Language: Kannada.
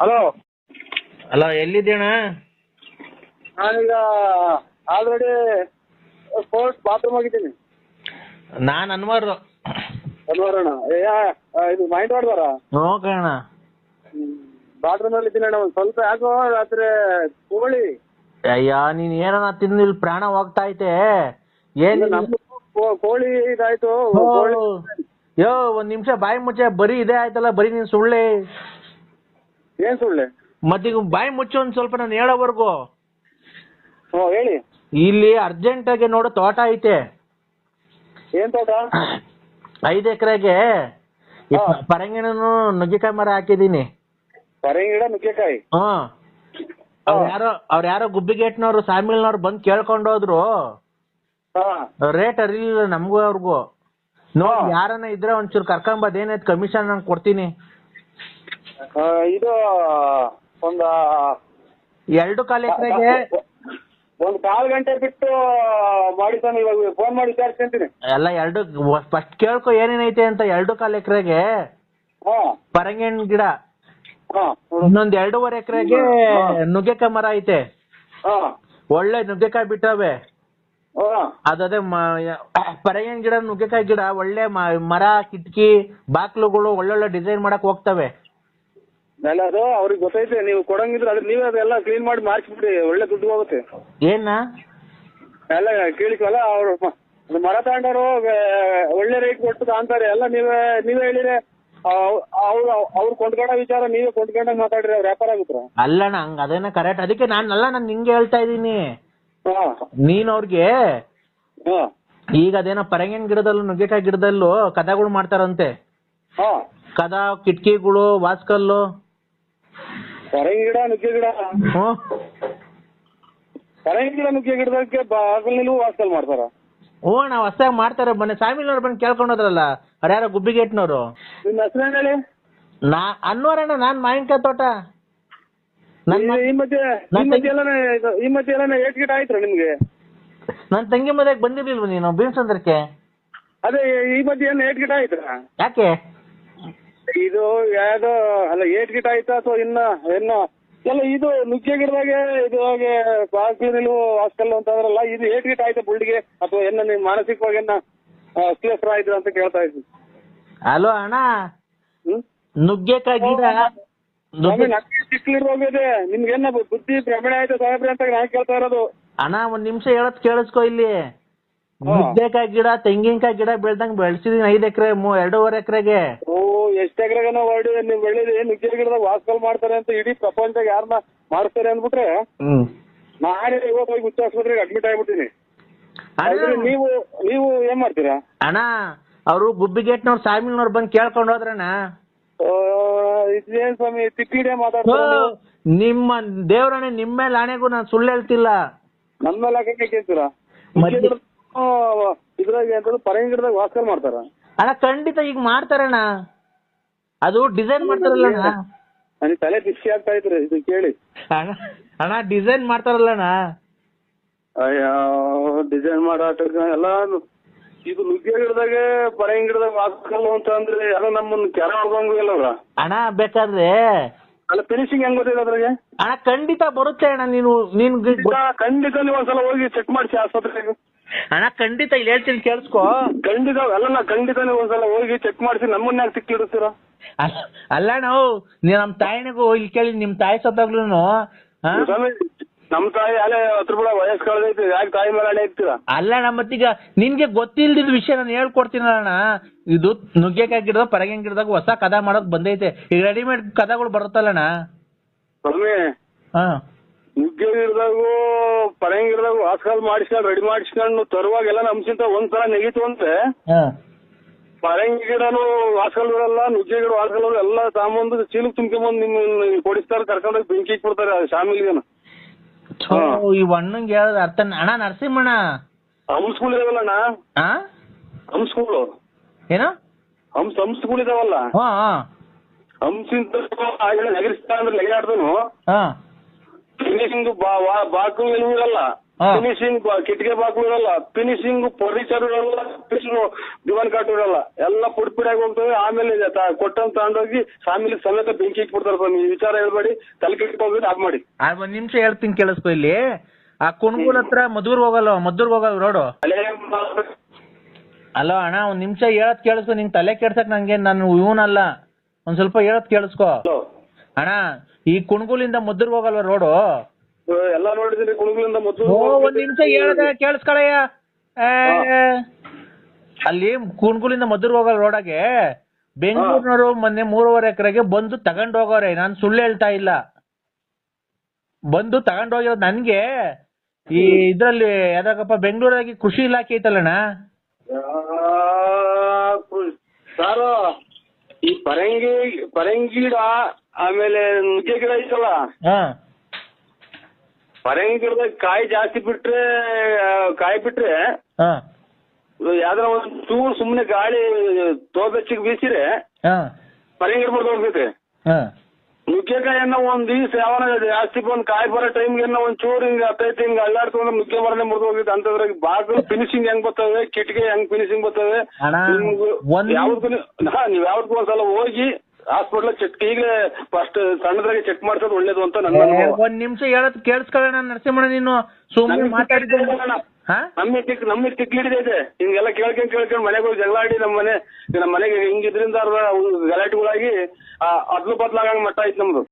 ಹಲೋ? ಅಲ್ಲ ಎಲ್ಲಿದ್ದೀಣ ನಾನೀಗ ಆಲ್ರೆಡಿ ಸ್ಪೋರ್ಟ್ಸ್ ಬಾತ್ರೂಮ್ ಆಗಿದ್ದೀನಿ ನಾನು ಅನ್ವರ್ ಏ ಇದು ಮೈಂಡ್ ವಾಡ್ದಾರ ಬಾತ್ರೂಮ್ ಅಲ್ಲಿ ಇದ್ದೀನಿ ಅಣ್ಣ ಒಂದು ಸ್ವಲ್ಪ ಯಾಕೋ ರಾತ್ರಿ ಕೋಳಿ ಅಯ್ಯ ನೀನ್ ಏನನ ತಿಂದು ಇಲ್ಲಿ ಪ್ರಾಣ ಹೋಗ್ತಾ ಐತೆ? ಏನ್ ಇದು ನಮ್ದು ಕೋ- ಕೋಳಿ ಇದಾಯ್ತು. ಕೋಳಿ ಯೋ ಒಂದ್ ನಿಮಿಷ ಬಾಯಿ ಮುಚ್ಚೆ ಬರೀ ಇದೇ ಆಯ್ತಲ್ಲ ಬರೀ ನೀನ್ ಸುಳ್ಳೆ. ಏನ್ ಸುಳ್ಳೆ? ಮತ್ತೀಗ ಬಾಯಿ ಮುಚ್ಚು ಒಂದ್ ಸ್ವಲ್ಪ ನಾನು ಹೇಳೋವರೆಗೂ. ಹ್ಞೂ ಹೇಳಿ. ಇಲ್ಲಿ ಅರ್ಜೆಂಟ್ ಆಗಿ ನೋಡು ತೋಟ ಐತೆ. ಏನ್ ತೋಟ? ಐದು ಎಕರೆಗೆ ಹಾ. ಪರಂಗಿಣನು ನುಗ್ಗೆಕಾಯಿ ಮರ ಹಾಕಿದೀನಿ ಪರಂಗಿ ಗಿಡ ನುಗ್ಗೆಕಾಯಿ ಹ್ಮ್ ಅವ್ರ ಯಾರೋ ಅವ್ರ ಯಾರೋ ಗುಬ್ಬಿಗೇಟ್ನವ್ರು ಸಾಮಿಲ್ನವ್ರು ಬಂದ್ ಕೇಳ್ಕೊಂಡು ಹೋದ್ರು ಹಾ. ರೇಟ್ ಅರಿಲಿಲ್ಲ ನಮಗೂ ಅವ್ರಿಗೂ. ನೋಡಿ ಯಾರನ್ನ ಇದ್ರೆ ಒಂಚೂರು ಕರ್ಕೊಂಬದ್ ಏನೈತ್ ಕಮಿಷನ್ ನಾನು ಕೊಡ್ತೀನಿ. ಆ, ಇದು ಒಂದ ಎರಡು ಕಾಲು ಎಕರೆಗೆ ಒಂದು ಕಾಲ್ ಗಂಟೆ ಬಿಟ್ಟು ಮಾಡಿ ಸ್ವಾಮಿ ಇವಾಗ ಫೋನ್ ಮಾಡಿ ವಿಚಾರಿಸ್ಕೊಂತೀನಿ ಎಲ್ಲ ಎರಡು ಫಸ್ಟ್ ಕೇಳ್ಕೊ ಏನೇನೈತೆ ಅಂತ ಎರಡು ಕಾಲ್ ಎಕರೆಗೆ? ಹಾ. ಗಿಡ. ಹಾ. ಇನ್ನೊಂದ್ ಎರಡೂವರೆ ಎಕರೆಗೆ ನುಗ್ಗೆಕಾಯಿ ಮರ ಐತೆ. ಹಾ. ಒಳ್ಳೆ ನುಗ್ಗೆಕಾಯಿ ಬಿಟ್ಟವೆ. ಹಾ. ಅದದೇ ಪರಂಗಿನ ಗಿಡ ನುಗ್ಗೆಕಾಯಿ ಗಿಡ ಒಳ್ಳೆ ಮ- ಮರ ಕಿಟಕಿ ಬಾಕ್ಲುಗಳು ಒಳ್ಳೊಳ್ಳೆ ಡಿಸೈನ್ ಮಾಡಕ್ ಹೋಗ್ತವೆ. ಅಲ್ಲ ಅದು ಅವ್ರಿಗೆ ಗೊತ್ತೈತೆ ನೀವು ಕೊಡಂಗಿದ್ರೆ ಅದ್ರ ನೀವೇ ಅದೆಲ್ಲ ಕ್ಲೀನ್ ಮಾಡಿ ಮಾರ್ಕ್ಸ್ಬಿಡಿ ಒಳ್ಳೆ ದುಡ್ಡು ಹೋಗುತ್ತೆ. ಏನ? ಎಲ್ಲ ಕೇಳಿಕಲ್ಲ ಅವ್ರು ಮ- ಅದು ಮರ ತಗೊಂಡವರು ಒಳ್ಳೆ ರೇಟ್ ಕೊಟ್ಟು ಅಂತಾರೆ ಎಲ್ಲ ನೀವೇ ನೀವೇ ಹೇಳಿದ್ರೆ ಅವ್ರು ಅವ್ರು ಕೊಂಡ್ಕೊಂಡ ವಿಚಾರ ನೀವೇ ಕೊಂಡ್ಕೊಂಡಾಗ ಮಾತಾಡ್ರಿ ಅವ್ರು ವ್ಯಾಪಾರ ಆಗುತ್ತರ ಅಲ್ಲಣ್ಣ ಹಂಗ ಅದೇನ ಕರೆಕ್ಟ್ ಅದಕ್ಕೆ ನಾನು ಅಲ್ಲ ನಾನು ನಿಂಗೆ ಹೇಳ್ತಾ ಇದೀನಿ ಹಾ. ನೀನ್ ಅವ್ರಿಗೆ ಹಾ. ಈಗ ಅದೇನೋ ಪರಂಗಿನ ಗಿಡದಲ್ಲೂ ನುಗ್ಗೆಕಾಯಿ ಗಿಡದಲ್ಲೂ ಕದಗಳು ಮಾಡ್ತಾರಂತೆ. ಹಾ. ಕದ ಕಿಟಕಿಗಳು ವಾಸ್ಕಲ್ಲು. ಪರಂಗಿ ಗಿಡ ನುಗ್ಗೆ ಗಿಡ. ಹ್ಮ್ ಪರಂಗಿ ಗಿಡ ನುಗ್ಗೆ ಗಿಡದಕ್ಕೆ ಬಾಗಲ್ ವಾಸ್ತಲ್ ಮಾಡ್ತಾರ. ಓ ನಾವ್ ಹೊಸ್ದಾಗಿ ಮಾಡ್ತಾರೆ. ಬನ್ನಿ ಸಾಮಿಲ್ನವ್ರು ಬಂದು ಕೇಳ್ಕೊಂಡು ಹೋದ್ರಲ್ಲ ಅವ್ರು ಯಾರೋ ಗುಬ್ಬಿಗೇಟ್ನವ್ರು? ನಿಮ್ಮ ಹೆಸರು ಏನ್ ಹೇಳಿ? ನಾ ಅನ್ವರಣ್ಣ ನಾನ್ ಮಾವಿನಕಾಯಿ ತೋಟ. ನನ್ ಈ- ಈ ಮಧ್ಯೆ ಈ ನನ್ ಮಧ್ಯೆ ಎಲ್ಲಾನ ಇದು- ಈ ಮಧ್ಯೆ ಎಲ್ಲಾನ ಏಟ್ ಗಿಡ ಆಯ್ತ್ರ ನಿಮ್ಗೆ? ನನ್ನ ತಂಗಿ ಮದ್ವೆಗೆ ಬಂದಿರ್ಲಿಲ್ವ ನೀನು ಬೀನ್ಸಂದ್ರಕ್ಕೆ ಅದೇ ಈ ಮಧ್ಯೆ ಏನ್ ಏಟ್ ಗಿಡ ಆಯ್ತಾ ಯಾಕೆ? ಇದು ಯಾವ್ದೋ ಅಲ್ಲ ಏಟ್ ಗಿಟ್ ಆಯ್ತಾ ಅಥವಾ ಇನ್ನ ಇನ್ನ ಎಲ್ಲ ಇದು ನುಗ್ಗೆ ಗಿಡದಾಗೆ ಇದು ಹಾಗೆ ಬಾಗಿಲು ನಿಲುವು ಹಾಸ್ಟೆಲ್ ಅಂತಂದ್ರಲ್ಲ ಇದು ಏಟ್ ಗಿಟ್ ಆಯ್ತಾ ಬುಲ್ಡಿಗೆ ಅಥವಾ ಏನ ನೀವು ಮಾನಸಿಕವಾಗಿ ಏನ ಅಸ್ತಿಯಸ್ತ್ರ ಆಯ್ತು ಅಂತ ಕೇಳ್ತಾ ಇದ್ವಿ. ಹಲೋ ಅಣ್ಣ? ನುಗ್ಗೆಕಾಯಿ ಗಿಡ? ನುಗ್ಗೆ ನಮ್ಗೆ ಬುದ್ಧಿ ಭ್ರಮಣೆ ಆಯ್ತು ಸಾಹೇಬ್ರೆ ಅಂತ ನಾನು ಕೇಳ್ತಾ ಇರೋದು. ಅಣ್ಣ ಒಂದ್ ನಿಮಿಷ ಹೇಳತ್ ಕೇಳಿಸ್ಕೊ ಇಲ್ಲಿ. ನುಗ್ಗೆಕಾಯಿ ಗಿಡ ತೆಂಗಿನಕಾಯಿ ಗಿಡ ಬೆಳ್ದಂಗ್ ಬೆಳ್ಸಿದೀನಿ ಐದ್ ಎಕರೆ ಎರಡೂವರೆ ಎಕರೆಗೆ. ಓ ಎಷ್ಟ್ ಎಕರೆಗನ ಹೊರಡಿ ನೀವು ಬೆಳೆದಿ ನುಗ್ಗೆ ಗಿಡದಾಗ ವಾಸ್ಕಲ್ ಮಾಡ್ತಾರೆ ಅಂತ ಇಡೀ ಪ್ರಪಂಚದಾಗ ಯಾರನ್ನ ಮಾಡ್ತಾರೆ ಅಂದ್ಬಿಟ್ರೆ ನಾಳೆ ನಾನೇ ಇವತ್ತು ಹೋಗಿ ಹುಚ್ಚ ಆಸ್ಪತ್ರೆಗೆ ಅಡ್ಮಿಟ್ ಆಗ್ಬಿಟ್ಟಿನಿ. ಆದ್ರೆ ನೀವು ನೀವು ಏನ್ ಮಾಡ್ತೀರಾ? ಅಣ್ಣ ಅವರು ಗುಬ್ಬಿಗೇಟ್ನವ್ರು ಸಾಮಿಲ್ನವ್ರು ಬಂದು ಕೇಳ್ಕೊಂಡು ಹೋದ್ರಣ್ಣ. ಇದೇನ್ ಸ್ವಾಮಿ ತಿಪ್ಪಿಡೆ ಮಾತಾಡ್ತಾರೆ ನೀವು? ನಿಮ್ಮ ದೇವ್ರಣ್ಣ ನಿಮ್ಮ ಮೇಲೆ ಆಣೆಗೂ ನಾನು ಸುಳ್ಳು ಹೇಳ್ತಿಲ್ಲ. ನನ್ ಮೇಲೆ ಹಾಕಕ್ಕೆ ಕೇಳ್ತೀರಾ? ಮತ್ತೆ? ಇದ್ರಾಗ ಪರಂಗಿ ಗಿಡದಾಗ ವಾಸ್ಕಲ್ ಮಾಡ್ತಾರ. ಅಣ್ಣ ಖಂಡಿತ ಈಗ ಮಾಡ್ತಾರಣ್ಣ. ಅದು ಡಿಸೈನ್ ಮಾಡ್ತಾರಲ್ಲಣ್ಣ ನನಗೆ ತಲೆ ಬಿಸಿ ಆಗ್ತಾ ಇದ್ರಿ ಇದು ಕೇಳಿ. ಅಣ್ಣ ಅಣ್ಣ ಡಿಸೈನ್ ಮಾಡ್ತಾರಲ್ಲಣ್ಣ ಅಯ್ಯೋ ಡಿಸೈನ್ ಮಾಡೋ ಎಲ್ಲ ಇದು ನುಗ್ಗೆ ಗಿಡದಾಗ ಪರಂಗಿ ಗಿಡದಾಗ ವಾಸ್ಕಲ್ ಅಂತ ಅಂದ್ರೆ ನಮ್ಮನ್ನ ಕೆರ ಹೊಡ್ದಂಗು ಇಲ್ಲವ್ರ ಅಣ್ಣ ಬೇಕಾದ್ರೆ ಅಲ್ಲ ಫಿನಿಶಿಂಗ್ ಹೆಂಗ್ ಗೊತ್ತಿದೆ ಅದ್ರಾಗೆ? ಅಣ್ಣ ಖಂಡಿತ ಬರುತ್ತೆ ಅಣ್ಣ ನೀನು ನೀನ್ ಗಿ- ಖಂಡಿತ ಖಂಡಿತ ನೀವು ಒಂದ್ಸಲ ಹೋಗಿ ಚೆಕ್ ಮಾಡಿಸಿ ಆಸ್ಪತ್ರೆಗೆ. ಅಣ್ಣ ಖಂಡಿತ ಇಲ್ಲಿ ಹೇಳ್ತೀನಿ ಕೇಳಿಸ್ಕೊ. ಖಂಡಿತ ಅಲ್ಲ ಖಂಡಿತ ನೀವು ಒಂದ್ಸಲ ಹೋಗಿ ಚೆಕ್ ಮಾಡಿಸಿ ನಮ್ಮನ್ನ ಯಾಕೆ ಸಿಕ್ಕಿಡಿಸ್ತೀರಾ ಅಲ್ಲ- ನಾವು ನೀ ನಮ್ಮ ತಾಯಿನಿಗೂ ಇಲ್ಲಿ ಕೇಳಿ ನಿಮ್ ತಾಯಿ ಸತ್ತಾಗ್ಲೂ ಸ್ವಾಮಿ ನಮ್ ತಾಯಿ ಅಲ್ಲೇ ಹತ್ರ ಬಿಡ ವಯಸ್ಸು ಕಳೆದೈತಿ ಯಾಕೆ ತಾಯಿ ಮೇಲೆ ಇರ್ತೀರಾ ಅಲ್ಲ ನಮ್ಮ ಮತ್ತೀಗ ನಿನ್ಗೆ ಗೊತ್ತಿಲ್ದಿದ್ ವಿಷಯ ನಾನು ಹೇಳ್ಕೊಡ್ತೀನಿ ಅಣ್ಣ ಇದು ನುಗ್ಗೆಕಾಯಿ ಗಿಡದ ಪರಗಿನ ಗಿಡದಾಗ ಹೊಸ ಕದ ಮಾಡೋಕ್ ಬಂದೈತೆ. ಈಗ ರೆಡಿಮೇಡ್ ಕದಗಳು ಬರುತ್ತಲ್ಲಣ್ಣ ಸ್ವಾಮಿ ಹಾ. ನುಗ್ಗೆ ಗಿಡದಾಗು ಪರಂಗಿ ಗಿಡದಾಗು ವಾಸ್ಕಾಲ್ ಮಾಡಿಸ್ಕೊಂಡು ರೆಡಿ ಮಾಡಿಸ್ಕೊಂಡು ತರುವಾಗೆಲ್ಲ ನಮ್ಸಿಂತ ಒಂದ್ಸಲ ನೆಗಿತು ಅಂದ್ರೆ ಹಾ. ಪರಂಗಿ ಗಿಡನು ವಾಸ್ಕಲ್ ಇರಲ್ಲ ನುಗ್ಗೆ ಗಿಡ ವಾಸ್ಕಲ್ ಎಲ್ಲ ಸಾಮಾನು ಚೀಲಕ್ ತುಂಬ್ಕೊಂಬಂದು ನಿಮ್ ಕೊಡಿಸ್ತಾರೆ ಕರ್ಕೊಂಡೋಗಿ ಬೆಂಕಿ ಇಟ್ಬಿಡ್ತಾರೆ ಶಾಮಿಲ್ಗೆನ ಈ ಅಣ್ಣಂಗೆ ಹೇಳೋದು ಅರ್ಥ ಅಣ್ಣ ನರಸಿಂಹಣ್ಣ? ಹಮ್ ಸ್ಕೂಲ್ ಇದಾವಲ್ಲಣ್ಣ ಹಾ ಹಮ್ ಸ್ಕೂಲು ಏನು? ಹಮ್ ಹಂಸ್ ಸ್ಕೂಲ್ ಇದಾವಲ್ಲ? ಹಾ ಹಾ. ಹಂಸಿಂತ ನಗರಿಸ್ತಾ ಅಂದ್ರೆ ಲೆಗಾಡ್ದನು ಹಾ. ಫಿನಿಶಿಂಗ್ ಬಾಕು ಇರಲ್ಲ. ಫಿನಿಶಿಂಗ್ ಕಿಟಕಿ ಬಾಕ್ಲು ಇರಲ್ಲ ಫಿನಿಶಿಂಗ್ ಫರ್ನಿಚರ್ ಇರಲ್ಲ ದಿವಾನ್ ಕಾಟು ಇರಲ್ಲ ಎಲ್ಲ ಪುಡಿ ಪುಡಿಯಾಗಿ ಹೋಗ್ತವೆ ಆಮೇಲೆ ಕೊಟ್ಟಂತ ತಗೊಂಡೋಗಿ ಫ್ಯಾಮಿಲಿ ಸಮೇತ ಬೆಂಕಿ ಇಟ್ಬಿಡ್ತಾರೆ ಸ್ವಾಮಿ ಈ ವಿಚಾರ ಹೇಳ್ಬೇಡಿ ತಲೆ ಕೆಟ್ಕೊಂಡು ಆಫ್ ಮಾಡಿ. ಒಂದ್ ನಿಮಿಷ ಹೇಳ್ತೀನಿ ಕೇಳಿಸ್ಕೊ ಇಲ್ಲಿ. ಆ ಕುಣಗೂರ್ ಹತ್ರ ಮಧುರ್ ಹೋಗಲ್ಲ ಮದ್ದೂರ್ ಹೋಗಲ್ಲ ರೋಡು? ಅಲೋ ಅಲ್ಲ ಅಣ್ಣ ಒಂದ್ ನಿಮಿಷ ಹೇಳತ್ ಕೇಳಿಸ್ಕೊ ನಿಂಗ್ ತಲೆ ಕೆಡ್ಸಕ್ ನಂಗೆ ನಾನು ಇವನಲ್ಲ. ಒಂದ್ ಸ್ವಲ್ಪ ಹೇಳತ್ ಕೇಳಿಸ್ಕೊ. ಅಣ್ಣ ಈ ಕುಣಗೂಲಿಂದ ಮದ್ದೂರ್ ಹೋಗಲ್ವ ರೋಡು? ಎಲ್ಲ ನೋಡಿದ್ರಿ ಕುಣಗುಲಿಂದ ಮೊದಲು ಒಂದ್ ನಿಮಿಷ ಹೇಳ್ದೆ ಕೇಳಿಸ್ಕೊಳಯ್ಯ. ಅಲ್ಲಿ ಕುಣಗುಲಿಂದ ಮಧುರ್ ಹೋಗಲ್ ರೋಡಾಗೆ ಬೆಂಗಳೂರಿನವರು ಮೊನ್ನೆ ಮೂರುವರೆ ಎಕರೆಗೆ ಬಂದು ತಗೊಂಡ್ ಹೋಗೋರೆ. ನಾನ್ ಸುಳ್ಳು ಹೇಳ್ತಾ ಇಲ್ಲ. ಬಂದು ತಗೊಂಡ್ ಹೋಗಿರೋದು ನನ್ಗೆ ಈ ಇದ್ರಲ್ಲಿ ಯಾವ್ದಾಗಪ್ಪ ಬೆಂಗಳೂರಾಗಿ ಕೃಷಿ ಇಲಾಖೆ ಐತಲ್ಲಣ್ಣ? ಸಾರು ಈ ಪರಂಗಿ ಪರಂಗಿ ಗಿಡ ಆಮೇಲೆ ನುಗ್ಗೆ ಗಿಡ ಐತಲ್ಲ? ಹಾ. ಪರಂಗಿ ಗಿಡದಾಗ ಕಾಯಿ ಜಾಸ್ತಿ ಬಿಟ್ರೆ ಕಾಯಿ ಬಿಟ್ರೆ ಹಾ. ಯಾವ್ದಾರ ಒಂದ್ ಚೂರು ಸುಮ್ನೆ ಗಾಳಿ ತೋಬೆಚ್ಚಿಗೆ ಬೀಸಿರೆ ಹಾ. ಪರಂಗಿ ಗಿಡ ಹೋಗ್ತೈತೆ. ಹಾ. ನುಗ್ಗೆಕಾಯನ್ನ ಒಂದ್ ದಿವ್ಸ ಯಾವನ ಜಾಸ್ತಿ ಬಂದ್ ಕಾಯಿ ಬರೋ ಟೈಮ್ಗೆ ಒಂದ್ ಚೂರು ಹಿಂಗ್ ಹತ್ತೈತಿ ಹಿಂಗ್ ಅಲ್ಲಾಡ್ತಂದ್ರೆ ನುಗ್ಗೆ ಮರನೇ ಮುರಿದು ಹೋಗಿತ್ತು. ಅಂತಂದ್ರೆ ಬಾಗಿಲು ಫಿನಿಶಿಂಗ್ ಹೆಂಗ್ ಬರ್ತವೆ ಕಿಟಕಿ ಹೆಂಗ್ ಫಿನಿಶಿಂಗ್ ಬರ್ತವೆ ನಿಮ್ಗೆ ಯಾವ್ದು ನೀವ್ ಯಾವ್ದಕ್ಕೂ ಒಂದ್ಸಲ ಹೋಗಿ ಹಾಸ್ಪಿಟ್ಲ್ ಚೆಕ್ ಈಗಲೇ ಫಸ್ಟ್ ಸಣ್ಣದ್ರಾಗೆ ಚೆಕ್ ಮಾಡ್ಸೋದು ಒಳ್ಳೇದು ಅಂತ ನನ್ನ ಅನುಭವ. ಒಂದ್ ನಿಮಿಷ ಹೇಳದ್ ಕೇಳಿಸ್ಕೊಳ್ಳೋಣ ನರಸಿಂಹಣ್ಣ ನೀನು ಸುಮ್ಮನೆ ನಮ್ಗೆ ಮಾತಾಡಿದ್ರೆ ತಿಕ್ಲಿಡಿದೆ ಹಾ? ನಮ್ಗೆ ತಿಕ್ ನಮ್ಗೆ ಇದೆ. ಹಿಂಗೆಲ್ಲ ಕೇಳ್ಕೊಂಡ್ ಕೇಳ್ಕೊಂಡ್ ಮನೆಗೆ ಹೋಗಿ ಜಗಳ ಆಡಿ ನಮ್ಮ ಮನೆ ನಮ್ಮ ಮನೆಗೆ ಹಿಂಗಿದ್ರಿಂದ ಗಲಾಟೆಗಳಾಗಿ ಅದ್ಲು ಬದ್ಲಾಗಂಗ್ ಮಟ್ಟ ಐತ್ ನಮ್ದು.